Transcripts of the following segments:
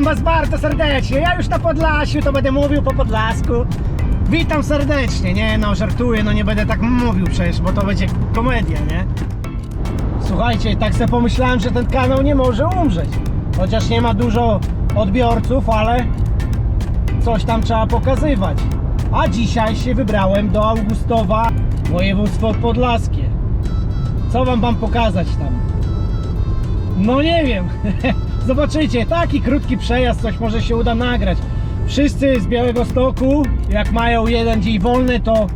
Witam Was bardzo serdecznie. Ja już na Podlasiu, to będę mówił po podlasku. Witam serdecznie. Nie no, żartuję, no nie będę tak mówił przecież, bo to będzie komedia, nie? Słuchajcie, tak sobie pomyślałem, że ten kanał nie może umrzeć. Chociaż nie ma dużo odbiorców, ale coś tam trzeba pokazywać. A dzisiaj się wybrałem do Augustowa, województwo podlaskie. Co wam mam pokazać tam? No nie wiem. Zobaczycie, taki krótki przejazd, coś może się uda nagrać. Wszyscy z Białego Stoku, jak mają jeden dzień wolny, to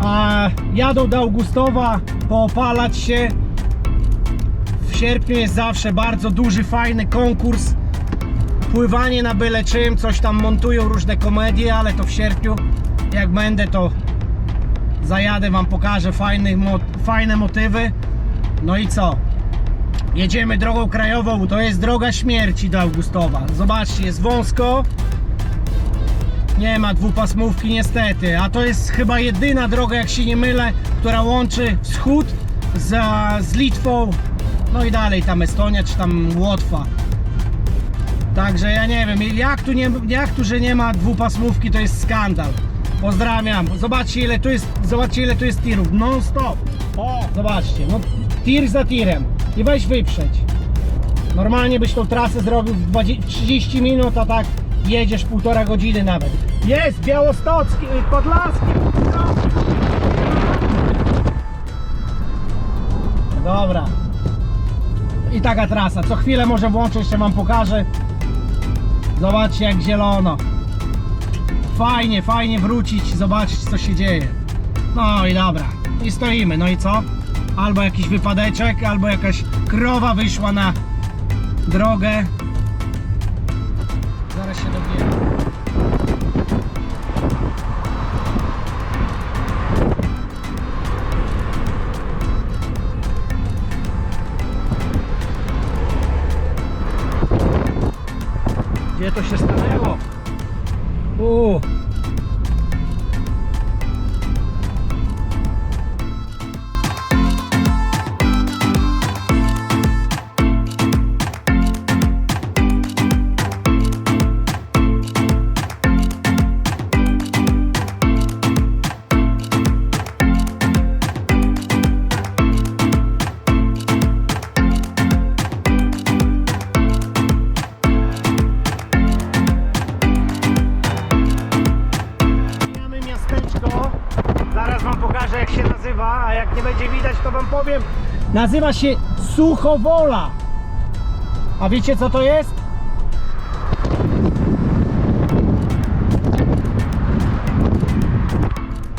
a, jadą do Augustowa poopalać się. W sierpniu jest zawsze bardzo duży, fajny konkurs. Pływanie na byle czym, coś tam montują różne komedie, ale to w sierpniu, jak będę, to zajadę, wam pokażę fajnych, mo- fajne motywy. No i co? Jedziemy drogą krajową, to jest droga śmierci do Augustowa. Zobaczcie, jest wąsko. Nie ma dwupasmówki niestety, a to jest chyba jedyna droga, jak się nie mylę, która łączy wschód z, z Litwą, no i dalej tam Estonia czy tam Łotwa. Także ja nie wiem, jak tu, nie, jak tu, że nie ma dwupasmówki, to jest skandal. Pozdrawiam. Zobaczcie ile tu jest, zobaczcie ile tu jest tirów. Non stop. O, zobaczcie, no tir za tirem. I weź wyprzeć. Normalnie byś tą trasę zrobił w 20, 30 minut, a tak jedziesz półtora godziny nawet. Jest Białostocki, y, Podlaski. Dobra. I taka trasa. Co chwilę może włączę, jeszcze wam pokażę. Zobaczcie jak zielono. Fajnie, fajnie wrócić, zobaczyć co się dzieje. No i dobra. I stoimy. No i co? Albo jakiś wypadeczek, albo jakaś krowa wyszła na drogę. Zaraz się dowiemy. Nazywa się Suchowola. A wiecie co to jest?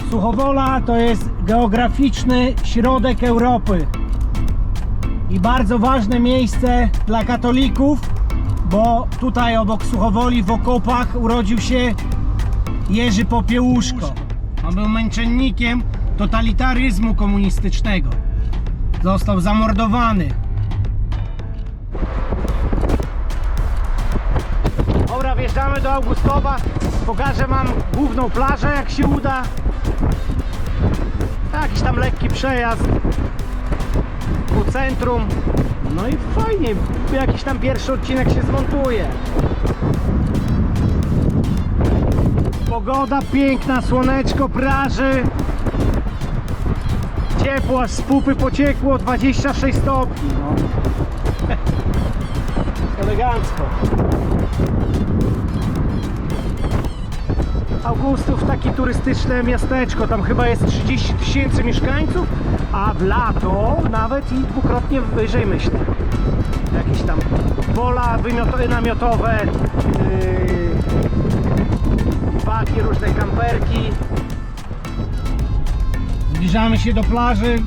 Suchowola to jest geograficzny środek Europy i bardzo ważne miejsce dla katolików, bo tutaj obok Suchowoli w okopach urodził się Jerzy Popiełuszko. On był męczennikiem totalitaryzmu komunistycznego. Został zamordowany. Dobra, wjeżdżamy do Augustowa. Pokażę wam główną plażę, jak się uda. Jakiś tam lekki przejazd po centrum. No i fajnie, jakiś tam pierwszy odcinek się zmontuje. Pogoda piękna, słoneczko, praży. Ciepło, aż z pupy pociekło, 26 stopni. No. Elegancko. Augustów takie turystyczne miasteczko, tam chyba jest 30 tysięcy mieszkańców, a w lato nawet i dwukrotnie wyżej myślę. Jakieś tam pola namiotowe, yy, paki, różne kamperki. Zbliżamy się do plaży.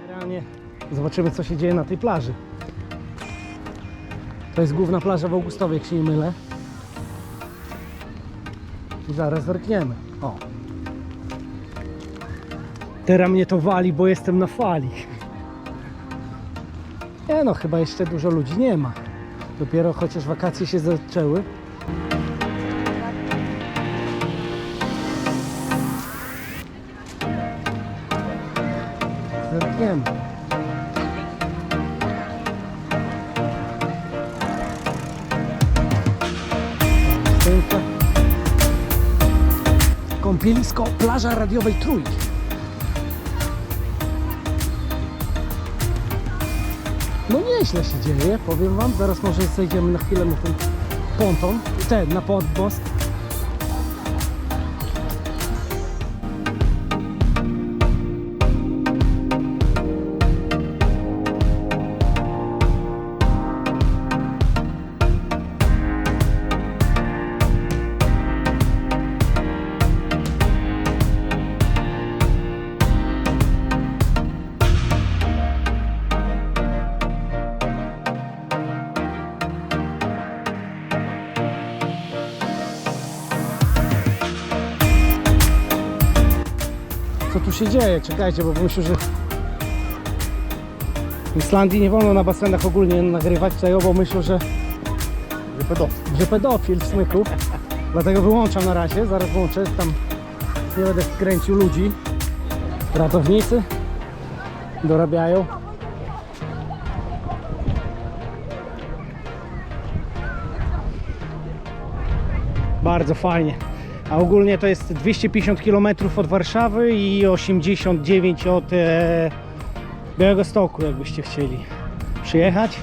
Generalnie Zobaczymy co się dzieje na tej plaży. To jest główna plaża w Augustowie, jak się nie mylę. I zaraz zerkniemy. O. Teraz mnie to wali, bo jestem na fali. Nie no, chyba jeszcze dużo ludzi nie ma. Dopiero chociaż wakacje się zaczęły. Piękne. Kąpielisko plaża radiowej Trójki. Nieźle się dzieje, powiem wam. Zaraz może zejdziemy na chwilę na ten ponton, ten, na podmost. Się dzieje? Czekajcie, bo myślę, że w Islandii nie wolno na basenach ogólnie nagrywać tego, bo myślę, że, Nie pedofil. że pedofil w smyku. Dlatego wyłączam na razie, zaraz włączę, tam nie będę kręcił ludzi. Ratownicy dorabiają. Bardzo fajnie. A ogólnie to jest 250 km od Warszawy i 89 od e, Białego Stoku, jakbyście chcieli przyjechać.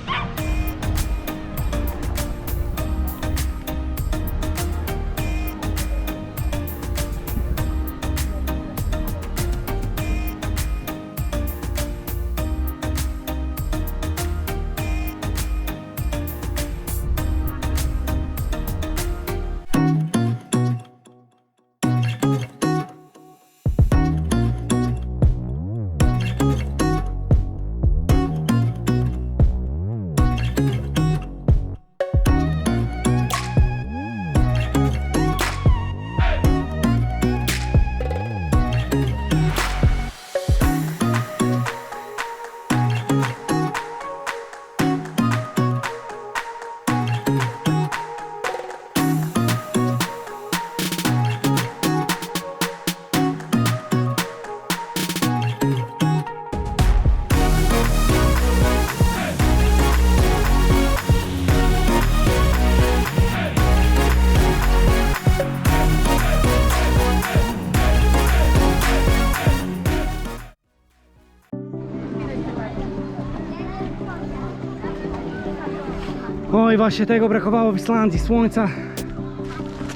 Właśnie tego brakowało w Islandii, słońca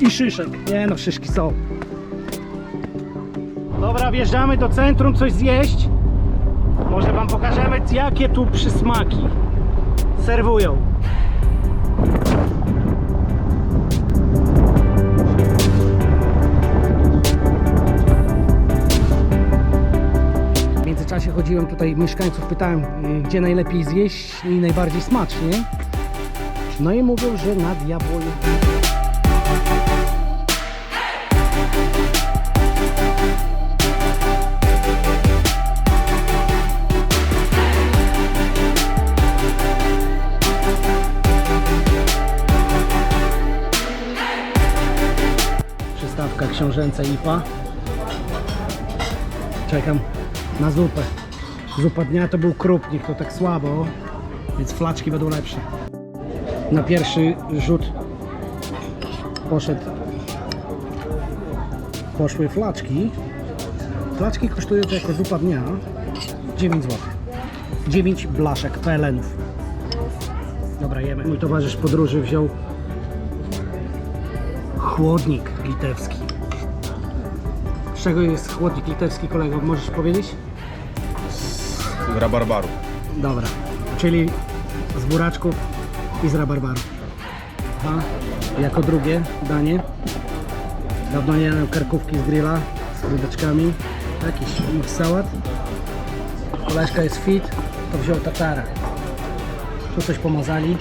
i szyszek. Nie no, szyszki są. Dobra, wjeżdżamy do centrum coś zjeść. Może wam pokażemy, jakie tu przysmaki serwują. W międzyczasie chodziłem tutaj, mieszkańców pytałem, y, gdzie najlepiej zjeść i najbardziej smacznie. No i mówią, że na diabłoju. Przystawka książęca IPA. Czekam na zupę. Zupa dnia to był krupnik, to tak słabo, więc flaczki będą lepsze na pierwszy rzut poszedł poszły flaczki. Flaczki kosztują to jako zupa dnia 9 zł 9 blaszek PLN-ów dobra jemy. Mój towarzysz podróży wziął chłodnik litewski. Z czego jest chłodnik litewski kolego? Możesz powiedzieć? Rabarbaru. Dobra, czyli z buraczków i z rabarbaru. Jako drugie danie. Dawno nie jadłem karkówki z grilla z grudeczkami. Jakiś mix sałat. Koleżka jest fit, to wziął tatara. Tu coś pomazali.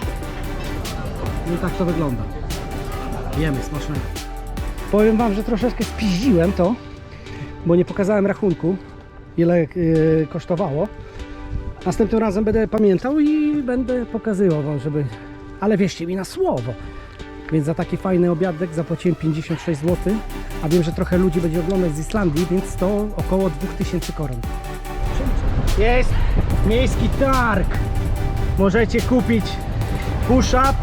No i tak to wygląda. Jemy, smacznego. Powiem Wam, że troszeczkę spiździłem to, bo nie pokazałem rachunku, ile yy, kosztowało. Następnym razem będę pamiętał i będę pokazywał Wam, żeby... Ale wierzcie mi na słowo. Więc za taki fajny obiadek zapłaciłem 56 zł, a wiem, że trochę ludzi będzie oglądać z Islandii, więc to około 2000 koron. jest miejski targ. Możecie kupić push-up.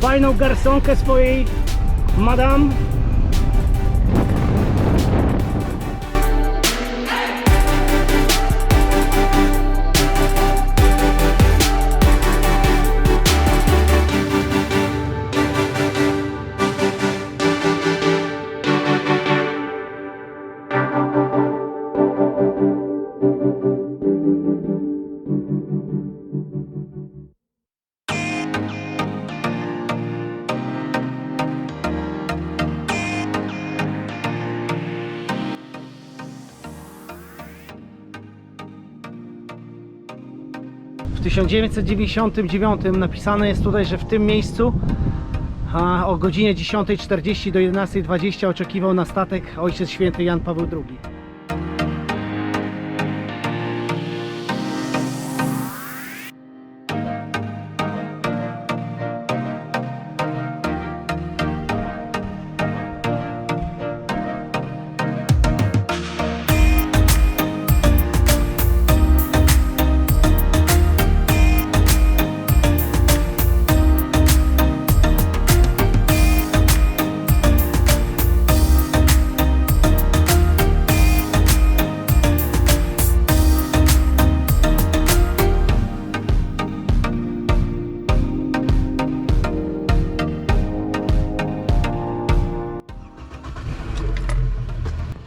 Fajną garsonkę swojej madam. 1999 napisane jest tutaj, że w tym miejscu a, o godzinie 10.40 do 11.20 oczekiwał na statek Ojciec Święty Jan Paweł II.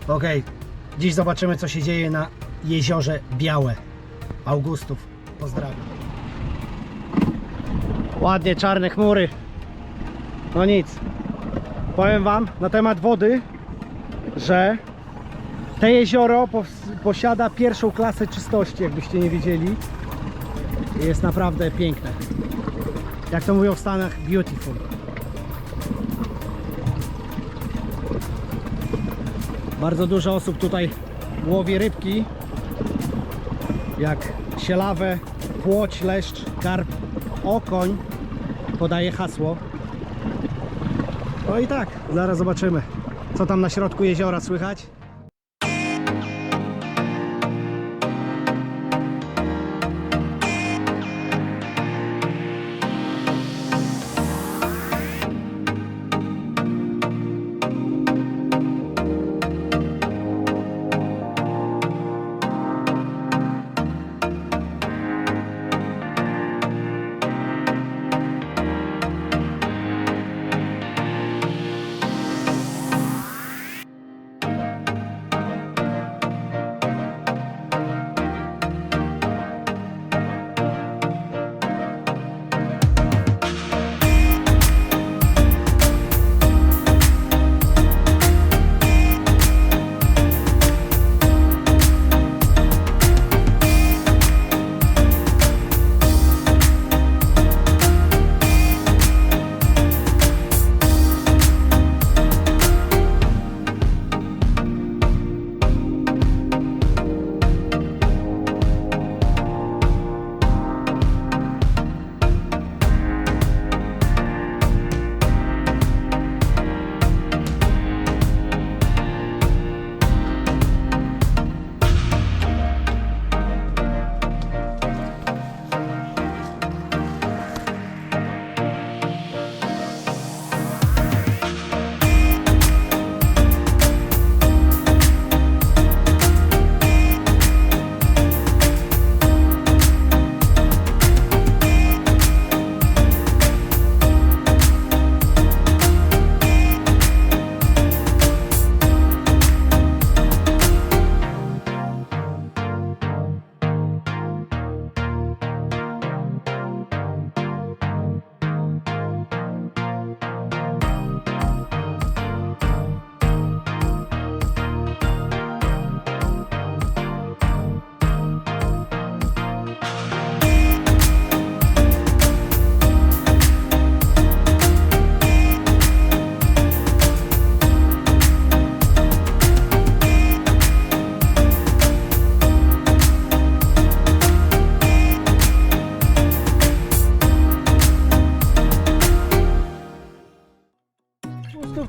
Okej, dziś zobaczymy co się dzieje na jeziorze Białe. Augustów, pozdrawiam. Ładnie, czarne chmury. No nic. Powiem Wam na temat wody, że te jezioro pos- posiada pierwszą klasę czystości, jakbyście nie wiedzieli. Jest naprawdę piękne. Jak to mówią w Stanach, beautiful. Bardzo dużo osób tutaj łowi rybki, jak sielawę, płoć, leszcz, karp, okoń, podaje hasło. No i tak, zaraz zobaczymy, co tam na środku jeziora słychać.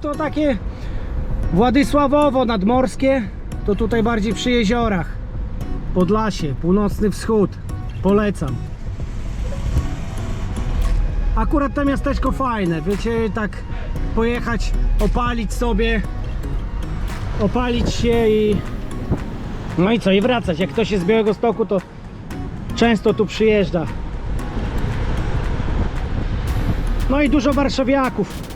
To takie Władysławowo nadmorskie, to tutaj bardziej przy jeziorach. Podlasie, północny wschód. Polecam. Akurat to miasteczko fajne, wiecie, tak pojechać, opalić sobie, opalić się i no i co, i wracać. Jak ktoś jest z Białego Stoku, to często tu przyjeżdża. No i dużo warszawiaków.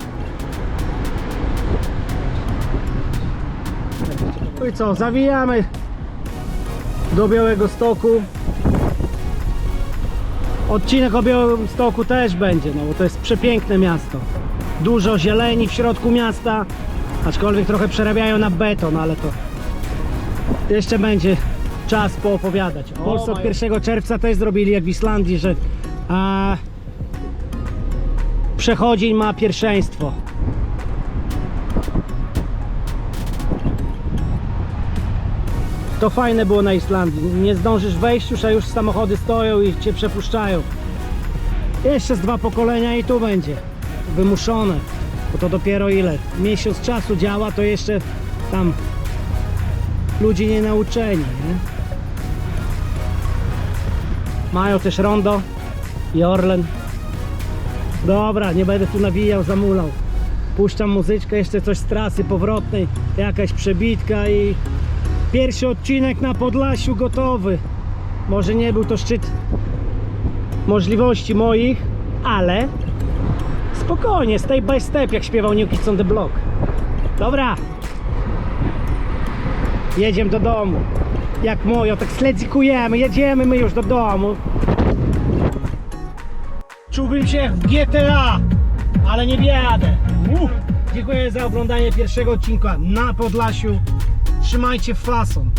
No i co, zawijamy do Białego Stoku. Odcinek o Białym Stoku też będzie, no bo to jest przepiękne miasto. Dużo zieleni w środku miasta, aczkolwiek trochę przerabiają na beton, ale to jeszcze będzie czas poopowiadać. W Polsce od 1 czerwca też zrobili jak w Islandii, że a, przechodzień ma pierwszeństwo. To fajne było na Islandii. Nie zdążysz wejść już, a już samochody stoją i cię przepuszczają. Jeszcze z dwa pokolenia i tu będzie. Wymuszone. Bo to dopiero ile? Miesiąc czasu działa, to jeszcze tam ludzie nie nauczeni, nie? Mają też rondo i Orlen. Dobra, nie będę tu nawijał, zamulał. Puszczam muzyczkę, jeszcze coś z trasy powrotnej, jakaś przebitka i pierwszy odcinek na Podlasiu gotowy. Może nie był to szczyt możliwości moich, ale spokojnie, step by step, jak śpiewał New Kids on the Block. Dobra, jedziemy do domu. Jak mojo, tak sledzikujemy, jedziemy my już do domu. Czułbym się w GTA, ale nie. Uh. Dziękuję za oglądanie pierwszego odcinka na Podlasiu. Trzymajcie fason.